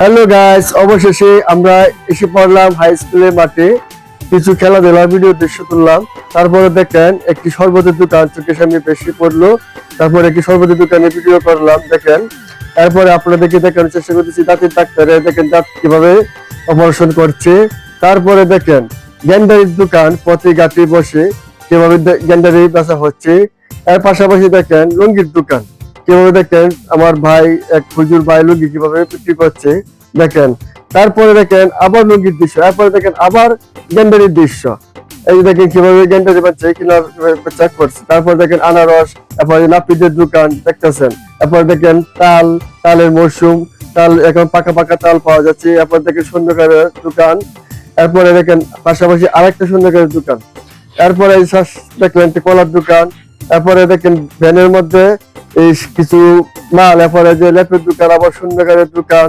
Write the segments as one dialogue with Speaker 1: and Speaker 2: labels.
Speaker 1: Hello guys অবশেষে আমরা এসে পড়লাম হাই স্কুলের মাঠে। কিছু খেলাধুলার ভিডিও দৃশ্য তুললাম। তারপরে দেখেন, একটি শরবতের দোকান চোখের সামনে বেশি পড়ল। তারপরে একটি শরবতের দোকানে ভিডিও করলাম, দেখেন। তারপরে আপনাদেরকে দেখানোর চেষ্টা করতেছি দাঁতের ডাক্তারে দেখেন দাঁত কীভাবে অপারেশন করছে। তারপরে দেখেন, গ্যান্ডারির দোকান প্রতি গাতে বসে কীভাবে গ্যান্ডারি বেচা হচ্ছে। এর পাশাপাশি দেখেন, লুঙ্গির দোকান। কীভাবে দেখেন? আমার ভাই এক হুজুর ভাই লুঙ্গি কীভাবে বিক্রি করছে, দেখেন। তারপরে দেখেন আবার লুঙ্গির দৃশ্য, তারপরে দেখেন আবার গেন্ডারির দৃশ্য। এই দেখেন কীভাবে গেন্ডারি বাচ্চা কিনার চেক করছে। তারপর দেখেন আনারস, তারপরে নাপিতের দোকান, দেখতেছেন। তারপর দেখেন তাল, তালের মরশুম তাল এখন পাকা পাকা তাল পাওয়া যাচ্ছে। এরপর দেখেন স্বর্ণকারের দোকান। এরপরে দেখেন পাশাপাশি আরেকটা স্বর্ণকারের দোকান। এরপরে দেখলেন কলার দোকান। তারপরে দেখেন ভ্যানের মধ্যে এই কিছু মাল, এরপরে যে লেপের দোকান, আবার শূন্যকারের দোকান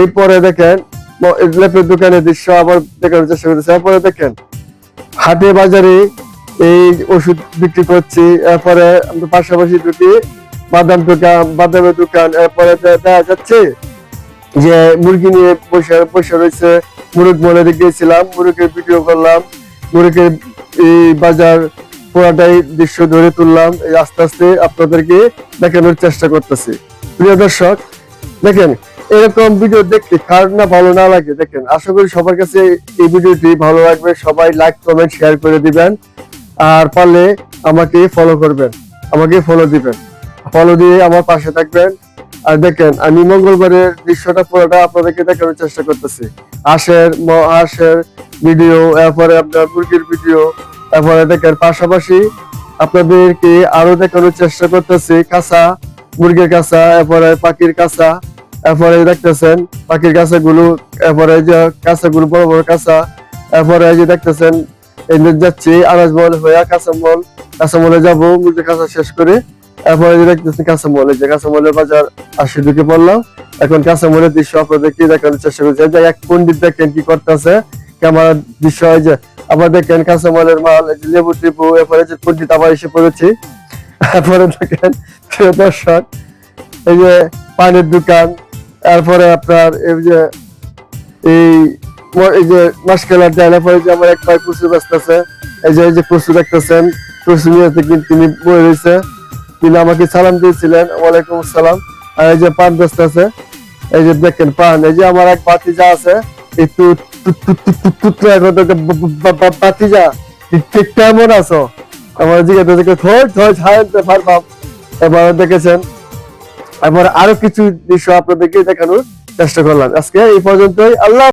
Speaker 1: এই পরে দেখেন লেপের দোকানের দৃশ্য আবার দেখানোর চেষ্টা করতেছে। এরপরে দেখেন, হাটে বাজারে এই ওষুধ বিক্রি করছি, এরপরে পাশাপাশি দুটি বাদাম দোকান, বাদামের দোকান, এরপরে দেখা যাচ্ছে যে মুরগি নিয়ে পয়সা পয়সা রয়েছে মুরগ মনে গিয়েছিলাম মুরগের ভিডিও করলাম মুরগের এই বাজার পুরাটাই দৃশ্য ধরে তুললাম। এই আস্তে আস্তে আপনাদেরকে দেখানোর চেষ্টা করতেছি। প্রিয় দর্শক, দেখেন, এরকম ভিডিও দেখতে কার না ভালো না লাগে? দেখেন, আশা করি সবার কাছে এই ভিডিওটি ভালো লাগবে। সবাই লাইক কমেন্ট শেয়ার করে দিবেন। আর পারলে আমাকে ফলো করবেন। আমাকে ফলো দিবেন। ফলো দিয়ে আমার পাশে থাকবেন। আর দেখেন, আমি মঙ্গলবারের দৃশ্যটা পুরোটা আপনাদেরকে দেখানোর চেষ্টা করতেছি। ম- হাঁসের ভিডিও, এরপরে আপনার মুরগির ভিডিও তারপরে দেখেন পাশাপাশি আপনাদেরকে আরও দেখানোর চেষ্টা করতেছি, কাঁচা মুরগির কাঁচা, এরপরে পাখির কাঁচা, এরপরে দেখতেছেন পাখির কাঁচা গুলো এরপরে যে কাঁচা গুলো বড় বড় কাঁচা, এরপরে যে দেখতেছেন যাচ্ছি আনাজমহল হয়ে কাঁচামল কাঁচামলে যাব, মুরগির কাঁচা শেষ করে, এরপরে যে দেখতেছেন কাঁচামল যে কাঁচামলের বাজার আসি ঢুকে পড়লাম। এখন কাঁচামলের দৃশ্য আপনাদেরকে দেখানোর চেষ্টা করছি। এক পন্ডিত দেখেন কি করতেছে, ক্যামেরার দৃশ্য, এই যে আবার দেখেন কাঁচামালের মাল লেবু টেবু, এরপরে যে পন্ডিত এসে পড়েছি, তারপরে দেখেন দর্শক, এই যে পানির দোকান, তারপরে আপনার এই যে, এই এই যে মাসকেলার ডাল এরপরে যে আমার এক ভাই কচু ব্যস্ত আছে, এই যে এই যে কচু দেখতেছেন, কচু নিয়ে থেকে তিনি বয়ে রয়েছে, তিনি আমাকে সালাম দিয়েছিলেন, ওয়ালাইকুম আসসালাম, আর এই যে পান ব্যস্ত আছে, এই যে দেখেন পান, এই যে আমার এক বাতি যা আছে, একটু বাতিজা কেমন আছো? আমার জিজ্ঞাসা থেকে থই থই ছাড়তে পারবাম এবার দেখেছেন এবার আরও কিছু দৃশ্য আপনাদেরকে দেখানোর চেষ্টা করলাম। আজকে এই পর্যন্তই। আল্লাহ